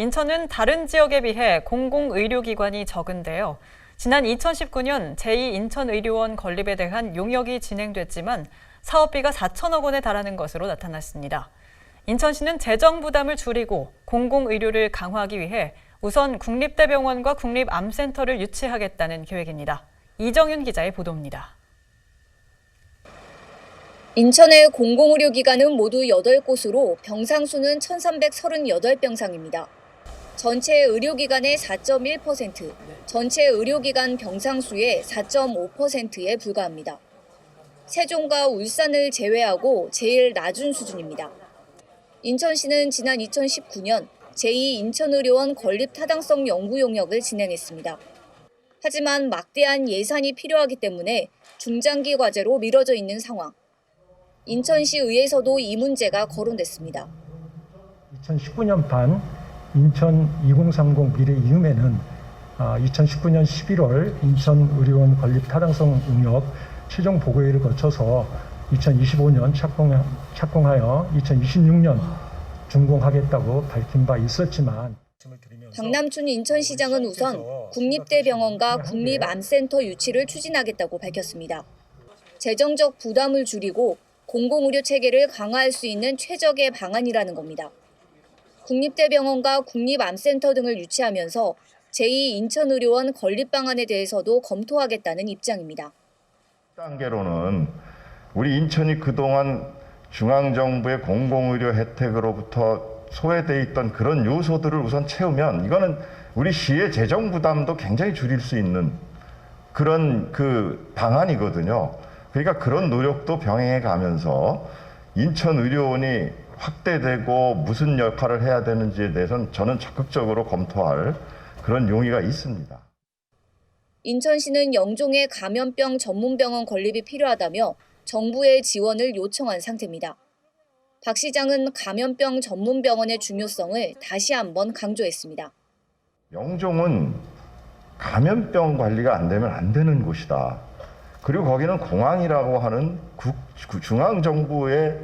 인천은 다른 지역에 비해 공공의료기관이 적은데요. 지난 2019년 제2인천의료원 건립에 대한 용역이 진행됐지만 사업비가 4천억 원에 달하는 것으로 나타났습니다. 인천시는 재정 부담을 줄이고 공공의료를 강화하기 위해 우선 국립대병원과 국립암센터를 유치하겠다는 계획입니다. 이정윤 기자의 보도입니다. 인천의 공공의료기관은 모두 8곳으로 병상 수는 1,338병상입니다. 전체 의료기관의 4.1%, 전체 의료기관 병상 수의 4.5%에 불과합니다. 세종과 울산을 제외하고 제일 낮은 수준입니다. 인천시는 지난 2019년 제2인천의료원 건립 타당성 연구 용역을 진행했습니다. 하지만 막대한 예산이 필요하기 때문에 중장기 과제로 미뤄져 있는 상황. 인천시 의회에서도 이 문제가 거론됐습니다. 2019년 반 인천 2030 미래 이음에는 2019년 11월 인천 의료원 건립 타당성 응역 최종 보고회를 거쳐서 2025년 착공, 착공하여 2026년 준공하겠다고 밝힌 바 있었지만 박남춘 인천시장은 우선 국립대병원과 국립암센터 유치를 추진하겠다고 밝혔습니다. 재정적 부담을 줄이고 공공의료 체계를 강화할 수 있는 최적의 방안이라는 겁니다. 국립대병원과 국립암센터 등을 유치하면서 제2인천의료원 건립 방안에 대해서도 검토하겠다는 입장입니다. 단계로는 우리 인천이 그동안 중앙정부의 공공의료 혜택으로부터 소외돼 있던 그런 요소들을 우선 채우면 이거는 우리 시의 재정 부담도 굉장히 줄일 수 있는 그런 그 방안이거든요. 그러니까 그런 노력도 병행해 가면서 인천의료원이 확대되고 무슨 역할을 해야 되는지에 대해서는 저는 적극적으로 검토할 그런 용의가 있습니다. 인천시는 영종의 감염병 전문병원 건립이 필요하다며 정부의 지원을 요청한 상태입니다. 박 시장은 감염병 전문병원의 중요성을 다시 한번 강조했습니다. 영종은 감염병 관리가 안 되면 안 되는 곳이다. 그리고 거기는 공항이라고 하는 국, 중앙 정부의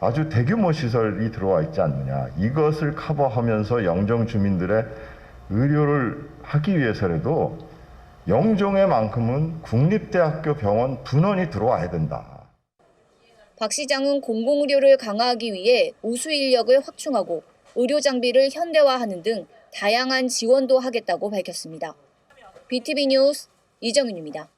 아주 대규모 시설이 들어와 있지 않느냐. 이것을 커버하면서 영종 주민들의 의료를 하기 위해서라도 영종에만큼은 국립대학교 병원 분원이 들어와야 된다. 박 시장은 공공의료를 강화하기 위해 우수 인력을 확충하고 의료 장비를 현대화하는 등 다양한 지원도 하겠다고 밝혔습니다. BTV 뉴스 이정윤입니다.